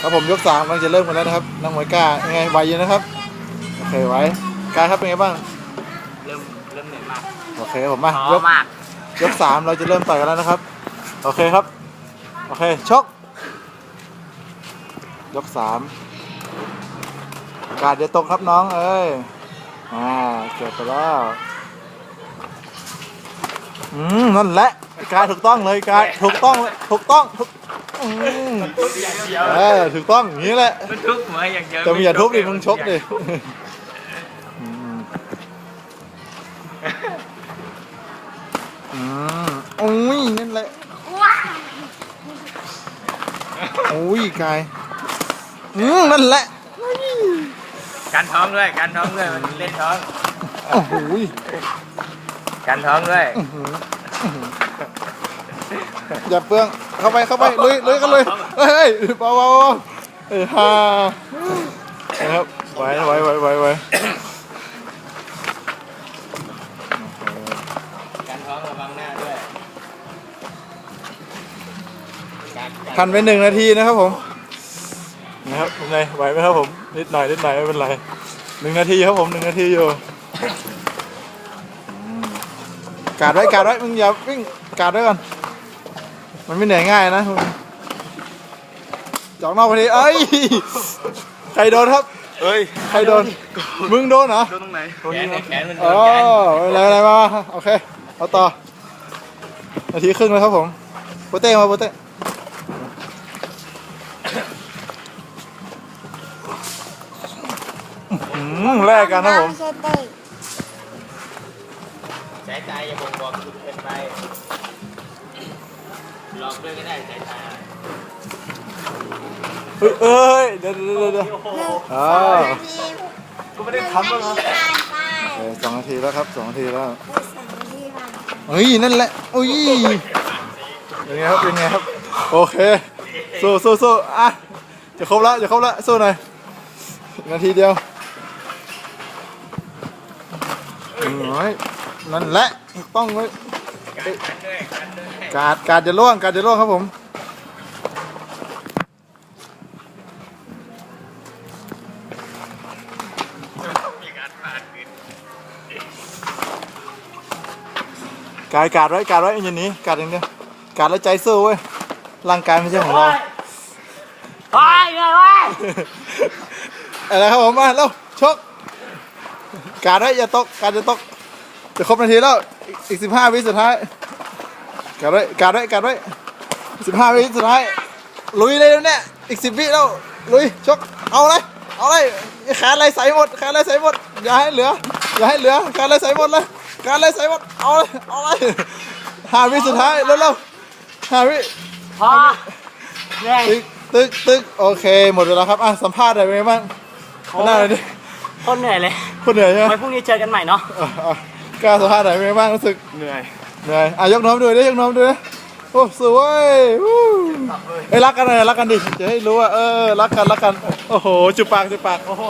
ครับผมยกสามกำลังจะเริ่มกันแล้วนะครับน้องหมวยกล้ายังไงไหวอยู่นะครับโอเคไหวกล้าครับเป็นไงบ้างเริ่มเริ่มเหนื่อยมากโอเคผมมาท้อยกมากยกสามเราจะเริ่มต่อยกันแล้วนะครับ โอเคครับโอเคชกยกสามการเดี๋ยวตกครับน้องเอ้ยอ่าเก็บไปแล้วอืมนั่นแหละการถูกต้องเลยการถูกต้องเลยถูกต้องถูก อืมอย่างเดียวเออถูกต้องอย่างนี้แหละมันทุกเหมือนอย่างเดียวจะมีอย่าทุบดิมึงชกดิอืมอืมโอ้ยนั่นแหละโอ้ยกายอืมนั่นแหละการท้องด้วยการท้องด้วยมันเล่นท้องโอ้โหยการท้องด้วยอื้อหืออื้อหืออย่าเปลือง เข้าไปเข้าไปลุยลุยกันเลยเฮ้ยเฮ้ยเบาเบาเบาเออฮ่านะครับไหวไหวไหวไหวไหวการท้องระวังหน้าด้วยการการทันไปหนึ่งนาทีนะครับผมนะครับเป็นไงไหวไหมครับผมนิดหน่อยนิดหน่อยไม่เป็นไรหนึ่งนาทีครับผมหนึ่งนาทีอยู่อืมการดไว้การดไว้มึงอย่าวิ่งการดไว้ก่อน มันไม่เหนื่อยง่ายนะมึงจอกนอกพอดีเอ้ย ใครโดนครับเฮ้ย ใครโดน มึงโดนเหรอ โดนตรงไหนแขนเนี่ยแขนมันโดอ๋อนกันอะไรอะไรมามา โอเค เอาต่อ นาทีครึ่งแล้วครับผมโปเต้มาโปเต้อืมแลกกันนะผมใช่เต้ยสายตาอย่าบ่งบอกสุดเกินไปห ลอกด้วยก็ได้สายตาเฮ้ยเอ้ยเดี๋ยวเดี๋ยวเดี๋ยวเดี๋ยวอ๋อทีกูไม่ได้ทำแล้วนะผ่านไปเออสองนาทีแล้วครับสองนาทีแล้วสองนาทีผ่านไปเฮ้ยนั่นแหละอุ้ยเป็นไงครับเป็นไงครับโอเคสู้สู้สู้อะจะครบแล้วจะครบแล้วสู้หน่อยอีกนาทีเดียวน้อยนั่นแหละถูกต้องไว้การด้วย การด้วยการดการดจะล่วงการดจะล่วงครับผมกายการดไว้การดไว้อย่างนี้การดอย่างเดียวการดแล้วใจสู้เว้ยร่างกายไม่ใช่ของเราโอ้ยเลยเว้ยอะไรครับผมมาแล้วชกการดไว้อย่าตกการดจะตก จะครบนาทีแล้วอีกอีกสิบห้าวิสุดท้ายการดไว้การดไว้การดไว้สิบห้าวิสุดท้าย ลุยเลยเนี่ย อีกสิบวิแล้ว ลุย ชก เอาเลย เอาเลยแขนอะไรใส่หมดแขนอะไรใส่หมด อย่าให้เหลือ อย่าให้เหลือแขนอะไรใส่หมดเลยแขนอะไรใส่หมด เอาเลย เอาเลยห้าวิสุดท้ายเร็วๆห้าวิพอเหนื่อยตึกตึกตึกโอเค หมดเวลาครับ อะ สัมภาษณ์หน่อยเป็นไงบ้างมาหน้าเลยดิคนเหนื่อยเลยคนเหนื่อยใช่ไหมไว้พรุ่งนี้เจอกันใหม่เนาะอะอะ กล้าสัมภาษณ์หน่อยเป็นไงบ้างรู้สึกเหนื่อยเหนื่อยอะยกน้องด้วยไดิยกน้องดูดิโอ้สวยวู้เอ้ยรักกันเลยรักกันดิจะให้รู้ว่าเออรักกันรักกันโอ้โหจุบปากจุบปากโอ้โห